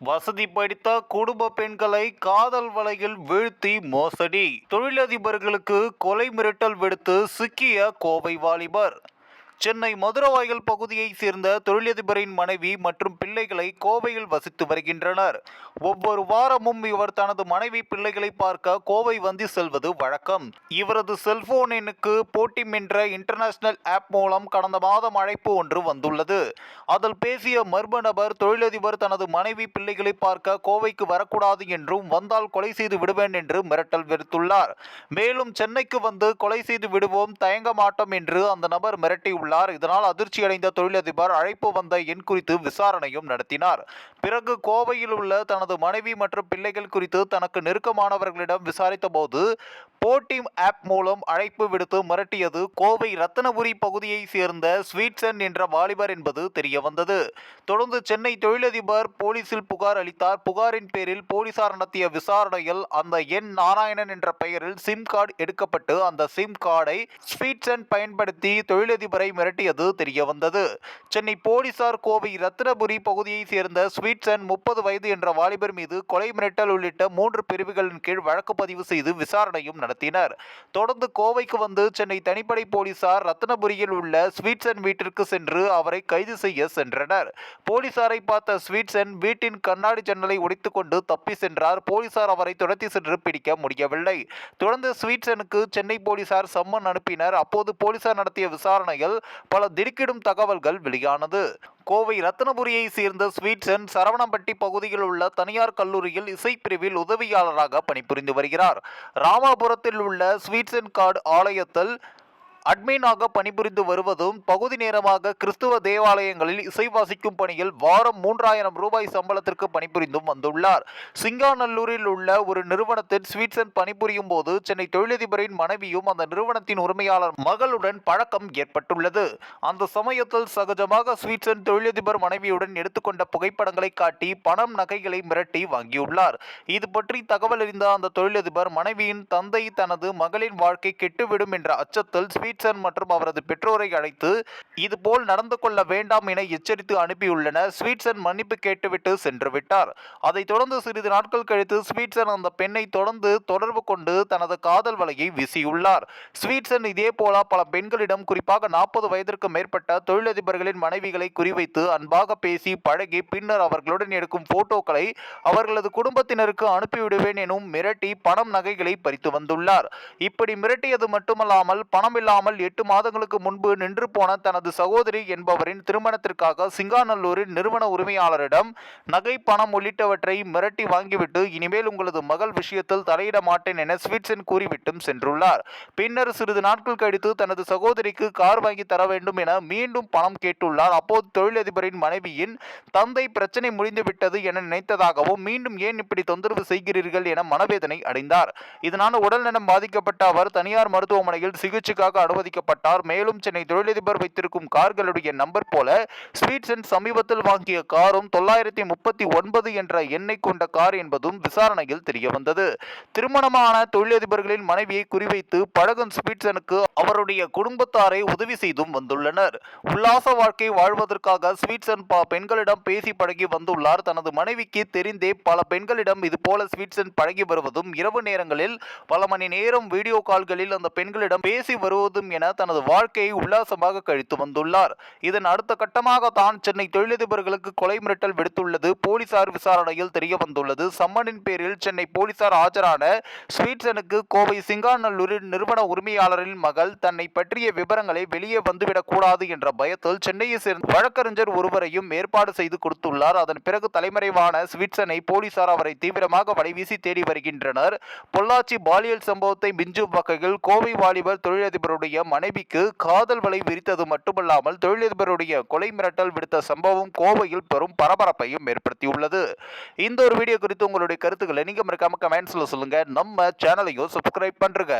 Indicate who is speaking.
Speaker 1: வசதி படித்த குடும்ப பெண்களை காதல் வலையில் வீழ்த்தி மோசடி. தொழிலதிபர்களுக்கு கொலை மிரட்டல் விடுத்து சிக்கிய கோவை வாலிபர். சென்னை மதுரவாயல் பகுதியைச் சேர்ந்த தொழிலதிபரின் மனைவி மற்றும் பிள்ளைகளை கோவையில் வசித்து வருகின்றனர். ஒவ்வொரு வாரமும் இவர் தனது மனைவி பிள்ளைகளை பார்க்க கோவை வந்து செல்வது வழக்கம். இவரது செல்போன் எண்ணுக்கு போட்டி என்ற இன்டர்நேஷனல் ஆப் மூலம் கடந்த மாதம் அழைப்பு ஒன்று வந்துள்ளது. அதில் பேசிய மர்ம நபர் தொழிலதிபர் தனது மனைவி பிள்ளைகளை பார்க்க கோவைக்கு வரக்கூடாது என்றும் வந்தால் கொலை செய்து விடுவேன் என்று மிரட்டல் விடுத்துள்ளார். மேலும் சென்னைக்கு வந்து கொலை செய்து விடுவோம் தயங்க மாட்டோம் என்று அந்த நபர் மிரட்டியுள்ளார். இதனால் அதிர்ச்சியடைந்த தொழிலதிபர் அழைப்பு வந்த எண் குறித்து விசாரணையும் நடத்தினார். பிறகு கோவையில் உள்ள தனது மனைவி மற்றும் பிள்ளைகள் குறித்து தனக்கு நெருக்கமானவர்களிடம் விசாரித்தபோது போட்டிம் ஆப் மூலம் அழைப்பு விடுத்து மிரட்டியது கோவை ரத்தனபுரி பகுதியை சேர்ந்த ஸ்வீட்சன் என்ற வாலிபர் என்பது தெரிய வந்தது தொடர்ந்து சென்னை தொழிலதிபர் போலீசில் புகார் அளித்தார். புகாரின் பேரில் போலீசார் நடத்திய விசாரணையில் அந்த என் நாராயணன் என்ற பெயரில் சிம் கார்டு எடுக்கப்பட்டு அந்த சிம் கார்டை ஸ்வீட்சன் பயன்படுத்தி தொழிலதிபரை மிரட்டியது தெரிய வந்தது சென்னை போலீசார் கோவை ரத்தினபுரி பகுதியைச் சேர்ந்த ஸ்வீட்சன் முப்பது வயது என்ற வாலிபர் மீது கொலை மிரட்டல் உள்ளிட்ட மூன்று பிரிவுகளின் கீழ் வழக்கு பதிவு செய்து விசாரணையும் நடத்தினர். தொடர்ந்து கோவைக்கு வந்து சென்னை தனிப்படை போலீசார் ரத்தினபுரியில் உள்ள ஸ்வீட்சன் வீட்டிற்கு சென்று அவரை கைது செய்ய சென்றனர். போலீசாரை பார்த்த ஸ்வீட்சன் வீட்டின் கண்ணாடி ஜன்னலை உடைத்துக்கொண்டு தப்பி சென்றார். போலீசார் அவரை துரத்தி சென்று பிடிக்க முடியவில்லை. தொடர்ந்து ஸ்வீட்சனுக்கு சென்னை போலீசார் சம்மன் அனுப்பினர். அப்போது போலீசார் நடத்திய விசாரணையில் பல திடுக்கிடும் தகவல்கள் வெளியானது. கோவை ரத்தனபுரியை சேர்ந்த ஸ்வீட்சன் சரவணம்பட்டி பகுதியில் உள்ள தனியார் கல்லூரியில் இசைப்பிரிவில் உதவியாளராக பணிபுரிந்து வருகிறார். ராமாபுரத்தில் உள்ள ஸ்வீட்சன் கார்டு ஆலயத்தில் அட்மினாக பணிபுரிந்து வருவதும் பகுதி நேரமாக கிறிஸ்துவ தேவாலயங்களில் இசை வாசிக்கும் பணியில் வாரம் மூன்றாயிரம் ரூபாய் சம்பளத்திற்கு பணிபுரிந்தும் வந்துள்ளார். சிங்காநல்லூரில் உள்ள ஒரு நிறுவனத்தில் ஸ்வீட்சன் பணிபுரியும் போது சென்னை தொழிலதிபரின் மனைவியும் அந்த நிறுவனத்தின் உரிமையாளர் மகளுடன் பழக்கம் ஏற்பட்டுள்ளது. அந்த சமயத்தில் சகஜமாக ஸ்வீட்சன் தொழிலதிபர் மனைவியுடன் எடுத்துக்கொண்ட புகைப்படங்களை காட்டி பணம் நகைகளை மிரட்டி வாங்கியுள்ளார். இது பற்றி தகவல் அறிந்த அந்த தொழிலதிபர் மனைவியின் தந்தை தனது மகளின் வாழ்க்கை கெட்டுவிடும் என்ற அச்சத்தில் ஸ்வீட் ஸ்வீட்சன் மற்றும் அவரது பெற்றோரை அழைத்து இதுபோல் நடந்து கொள்ள வேண்டாம் என எச்சரித்து அனுப்பியுள்ளனர். ஸ்வீட்சன் மன்னிப்பு கேட்டுவிட்டு சென்று விட்டார். அதைத் தொடர்ந்து சிறிது நாட்கள் கழித்து ஸ்வீட்சன் அந்த பெண்ணை தொடர்ந்து தொடர்பு கொண்டு தனது காதல் வலையை வீசியுள்ளார். ஸ்வீட்சன் இதே போல பல பெண்களிடம் குறிப்பாக நாற்பது வயதிற்கு மேற்பட்ட தொழிலதிபர்களின் மனைவிகளை குறிவைத்து அன்பாக பேசி பழகி பின்னர் அவர்களுடன் எடுக்கும் போட்டோக்களை அவர்களது குடும்பத்தினருக்கு அனுப்பிவிடுவேன் எனும் மிரட்டி பணம் நகைகளை பறித்து வந்துள்ளார். இப்படி மிரட்டியது மட்டுமல்லாமல் பணம் இல்லாமல் எட்டு மாதங்களுக்கு முன்பு நின்று போன தனது சகோதரி என்பவரின் திருமணத்திற்காக சிங்காநல்லூரின் நிறுவன உரிமையாளரிடம் நகை பணம் உள்ளிட்டவற்றை மிரட்டி வாங்கிவிட்டு இனிமேல் உங்களது மகள் விஷயத்தில் தலையிட மாட்டேன் என ஸ்வீட்சன் கூறிவிட்டும் சென்றுள்ளார். பின்னர் சிறிது நாட்கள் கழித்து தனது சகோதரிக்கு கார் வாங்கி தர வேண்டும் என மீண்டும் பணம் கேட்டுள்ளார். அப்போது தொழிலதிபரின் மனைவியின் தந்தை பிரச்சனை முடிந்துவிட்டது என நினைத்ததாகவும் மீண்டும் ஏன் இப்படி தொந்தரவு செய்கிறீர்கள்? என மனவேதனை அடைந்தார். இதனால் உடல்நலம் பாதிக்கப்பட்ட அவர் தனியார் மருத்துவமனையில் சிகிச்சைக்காக அனுமதிக்கப்பட்டார். மேலும் சென்னை தொழிலதிபர் வைத்திருக்கும் கார்களுடைய நம்பர் போல ஸ்வீட்சன் சமீபத்தில் வாங்கிய காரும் தொள்ளாயிரத்தி முப்பத்தி ஒன்பது என்ற எண்ணை கொண்ட கார் என்பதும் விசாரணையில் தெரியவந்தது. திருமணமான தொழிலதிபர்களின் மனைவியை குறிவைத்து பழகும் ஸ்வீட்சனுக்கு அவருடைய குடும்பத்தாரை உதவி செய்தும் வந்துள்ளனர். உல்லாச வாழ்க்கை வாழ்வதற்காக ஸ்வீட்சன் பா பெண்களிடம் பேசி பழகி வந்துள்ளார். தனது மனைவிக்கு தெரிந்தே பல பெண்களிடம் இதுபோல ஸ்வீட்சன் பழகி வருவதும் இரவு நேரங்களில் பல மணி நேரம் வீடியோ கால்களில் அந்த பெண்களிடம் பேசி வருவது போதும் என தனது வாழ்க்கையை உல்லாசமாக கழித்து வந்துள்ளார். இதன் அடுத்த கட்டமாக தான் சென்னை தொழிலதிபர்களுக்கு கொலை மிரட்டல் விடுத்துள்ளது. போலீசார் விசாரணையில் தெரிய வந்துள்ளது. சம்மனின் பேரில் சென்னை போலீசார் ஆஜரான ஸ்வீட்சனுக்கு கோவை சிங்காநல்லூரில் நிறுவன உரிமையாளரின் மகள் தன்னை பற்றிய விவரங்களை வெளியே வந்துவிடக் கூடாது என்ற பயத்தில் சென்னையை சேர்ந்த வழக்கறிஞர் ஒருவரையும் ஏற்பாடு செய்து கொடுத்துள்ளார். அதன் பிறகு தலைமறைவான ஸ்வீட்சனை போலீசார் அவரை தீவிரமாக வலைவீசி தேடி வருகின்றனர். பொள்ளாச்சி பாலியல் சம்பவத்தை மிஞ்சும் வகையில் கோவை வாலிபர் தொழிலதிபருடைய மனைவிக்கு காதல் வலை விரித்தது மட்டுமல்லாமல் தொழிலதிபருடைய கொலை மிரட்டல் விடுத்த சம்பவம் கோவையில் பெரும் பரபரப்பையும் ஏற்படுத்தியுள்ளது. இந்த ஒரு வீடியோ குறித்து உங்களுடைய கருத்துக்களை நீங்க மறக்காம கமெண்ட்ஸ்ல சொல்லுங்க. நம்ம சேனலையும் சப்ஸ்கிரைப் பண்ணுங்க